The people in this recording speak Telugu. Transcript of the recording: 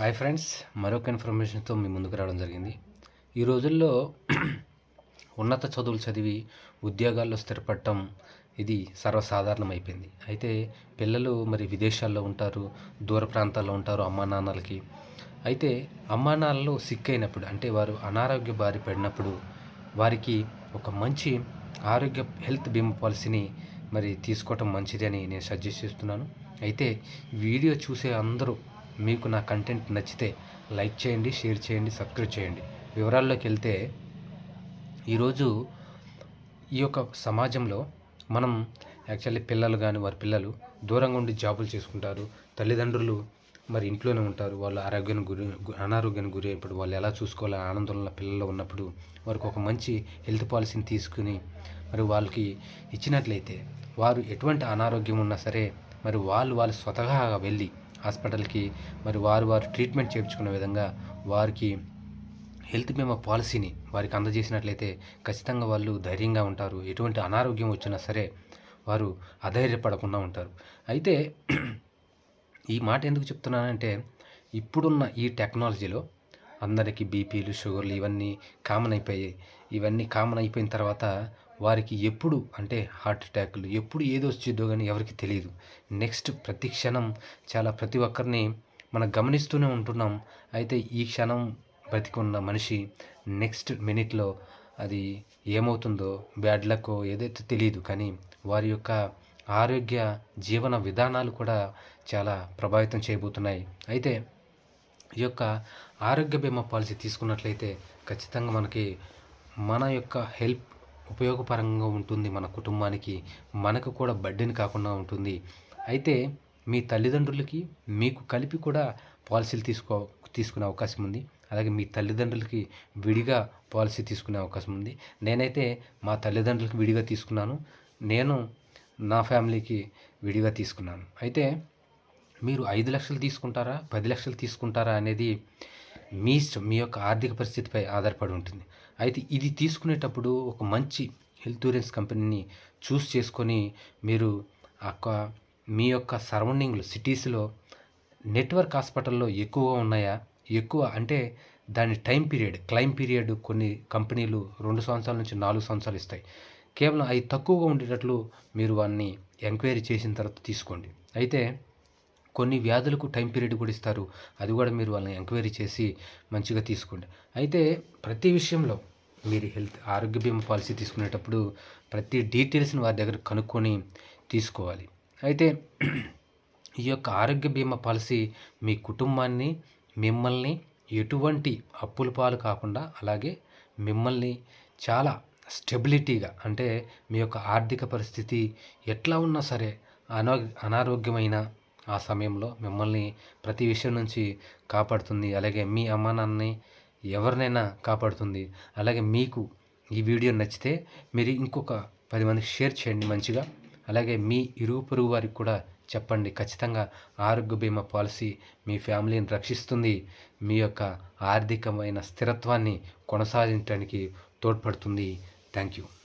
హాయ్ ఫ్రెండ్స్ మరొక ఇన్ఫర్మేషన్తో మీ ముందుకు రావడం జరిగింది. ఈ రోజుల్లో ఉన్నత చదువులు చదివి ఉద్యోగాల్లో స్థిరపడటం ఇది సర్వసాధారణం అయిపోయింది అయితే పిల్లలు మరి విదేశాల్లో ఉంటారు దూర ప్రాంతాల్లో ఉంటారు అమ్మా నాన్నలకి. అయితే అమ్మా నాన్నలు సిక్ అయినప్పుడు అంటే వారు అనారోగ్య బారి పడినప్పుడు వారికి ఒక మంచి ఆరోగ్య హెల్త్ బీమా పాలసీని మరి తీసుకోవటం మంచిది అని నేను సజెస్ట్ చేస్తున్నాను. అయితే వీడియో చూసే అందరూ మీకు నా కంటెంట్ నచ్చితే లైక్ చేయండి షేర్ చేయండి సబ్స్క్రైబ్ చేయండి. వివరాల్లోకి వెళ్తే ఈరోజు ఈ యొక్క సమాజంలో మనం యాక్చువల్లీ పిల్లలు కానీ వారి పిల్లలు దూరంగా ఉండి జాబులు చేసుకుంటారు. తల్లిదండ్రులు మరి ఇంట్లోనే ఉంటారు. వాళ్ళు ఆరోగ్యానికి గురి అనారోగ్యానికి గురి అయినప్పుడు వాళ్ళు ఎలా చూసుకోవాలి ఆనందంలో పిల్లలు ఉన్నప్పుడు వారికి ఒక మంచి హెల్త్ పాలసీని తీసుకుని మరి వాళ్ళకి ఇచ్చినట్లయితే వారు ఎటువంటి అనారోగ్యం ఉన్నా సరే మరి వాళ్ళు వాళ్ళు స్వతహాగా వెళ్ళి హాస్పిటల్కి మరి వారు వారు ట్రీట్మెంట్ చేయించుకునే విధంగా వారికి హెల్త్ బీమా పాలసీని వారికి అందజేసినట్లయితే ఖచ్చితంగా వాళ్ళు ధైర్యంగా ఉంటారు. ఎటువంటి అనారోగ్యం వచ్చినా సరే వారు అధైర్యపడకుండా ఉంటారు. అయితే ఈ మాట ఎందుకు చెప్తున్నానంటే ఇప్పుడున్న ఈ టెక్నాలజీలో అందరికీ బీపీలు షుగర్లు ఇవన్నీ కామన్ అయిపోయాయి. ఇవన్నీ కామన్ అయిపోయిన తర్వాత వారికి ఎప్పుడు అంటే హార్ట్ అటాక్లు ఎప్పుడు ఏదో వచ్చిద్దో కానీ ఎవరికి తెలియదు. నెక్స్ట్ ప్రతి క్షణం చాలా ప్రతి ఒక్కరిని మనం గమనిస్తూనే ఉంటున్నాం. అయితే ఈ క్షణం బ్రతికున్న మనిషి నెక్స్ట్ మినిట్లో అది ఏమవుతుందో బ్యాడ్ లక్కో ఏదైతే తెలియదు. కానీ వారి యొక్క ఆరోగ్య జీవన విధానాలు కూడా చాలా ప్రభావితం చేయబోతున్నాయి. అయితే ఈ యొక్క ఆరోగ్య బీమా పాలసీ తీసుకున్నట్లయితే ఖచ్చితంగా మనకి మన యొక్క హెల్ప్ ఉపయోగపరంగా ఉంటుంది మన కుటుంబానికి మనకు కూడా బడ్డీని కాకుండా ఉంటుంది. అయితే మీ తల్లిదండ్రులకి మీకు కలిపి కూడా పాలసీలు తీసుకో తీసుకునే అవకాశం ఉంది. అలాగే మీ తల్లిదండ్రులకి విడిగా పాలసీ తీసుకునే అవకాశం ఉంది. నేనైతే మా తల్లిదండ్రులకి విడిగా తీసుకున్నాను. నేను నా ఫ్యామిలీకి విడిగా తీసుకున్నాను. అయితే మీరు ఐదు లక్షలు తీసుకుంటారా పది లక్షలు తీసుకుంటారా అనేది మీ ఇష్టం మీ యొక్క ఆర్థిక పరిస్థితిపై ఆధారపడి ఉంటుంది. అయితే ఇది తీసుకునేటప్పుడు ఒక మంచి హెల్త్ ఇన్సూరెన్స్ కంపెనీని చూస్ చేసుకొని మీరు అక్క మీ యొక్క సరౌండింగ్లో సిటీస్లో నెట్వర్క్ హాస్పిటల్లో ఎక్కువగా ఉన్నాయా? ఎక్కువ అంటే దాని టైం పీరియడ్ క్లైమ్ పీరియడ్ కొన్ని కంపెనీలు రెండు సంవత్సరాల నుంచి నాలుగు సంవత్సరాలు ఇస్తాయి. కేవలం అవి తక్కువగా ఉండేటట్లు మీరు వాడిని ఎంక్వైరీ చేసిన తర్వాత తీసుకోండి. అయితే కొన్ని వ్యాధులకు టైం పీరియడ్ కూడా ఇస్తారు. అది కూడా మీరు వాళ్ళని ఎంక్వైరీ చేసి మంచిగా తీసుకోండి. అయితే ప్రతి విషయంలో మీరు హెల్త్ ఆరోగ్య బీమా పాలసీ తీసుకునేటప్పుడు ప్రతి డీటెయిల్స్ని వారి దగ్గర కనుక్కొని తీసుకోవాలి. అయితే ఈ యొక్క ఆరోగ్య బీమా పాలసీ మీ కుటుంబాన్ని మిమ్మల్ని ఎటువంటి అప్పుల పాలు కాకుండా అలాగే మిమ్మల్ని చాలా స్టెబిలిటీగా అంటే మీ యొక్క ఆర్థిక పరిస్థితి ఎట్లా ఉన్నా సరే అనా అనారోగ్యమైన ఆ సమయంలో మిమ్మల్ని ప్రతి విషయం నుంచి కాపాడుతుంది. అలాగే మీ అమ్మ నాన్నని ఎవరినైనా కాపాడుతుంది. అలాగే మీకు ఈ వీడియో నచ్చితే మీరు ఇంకొక పది మందికి షేర్ చేయండి మంచిగా. అలాగే మీ ఇరుగు పొరుగు వారికి కూడా చెప్పండి. ఖచ్చితంగా ఆరోగ్య బీమా పాలసీ మీ ఫ్యామిలీని రక్షిస్తుంది. మీ యొక్క ఆర్థికమైన స్థిరత్వాన్ని కొనసాగించడానికి తోడ్పడుతుంది. Thank you.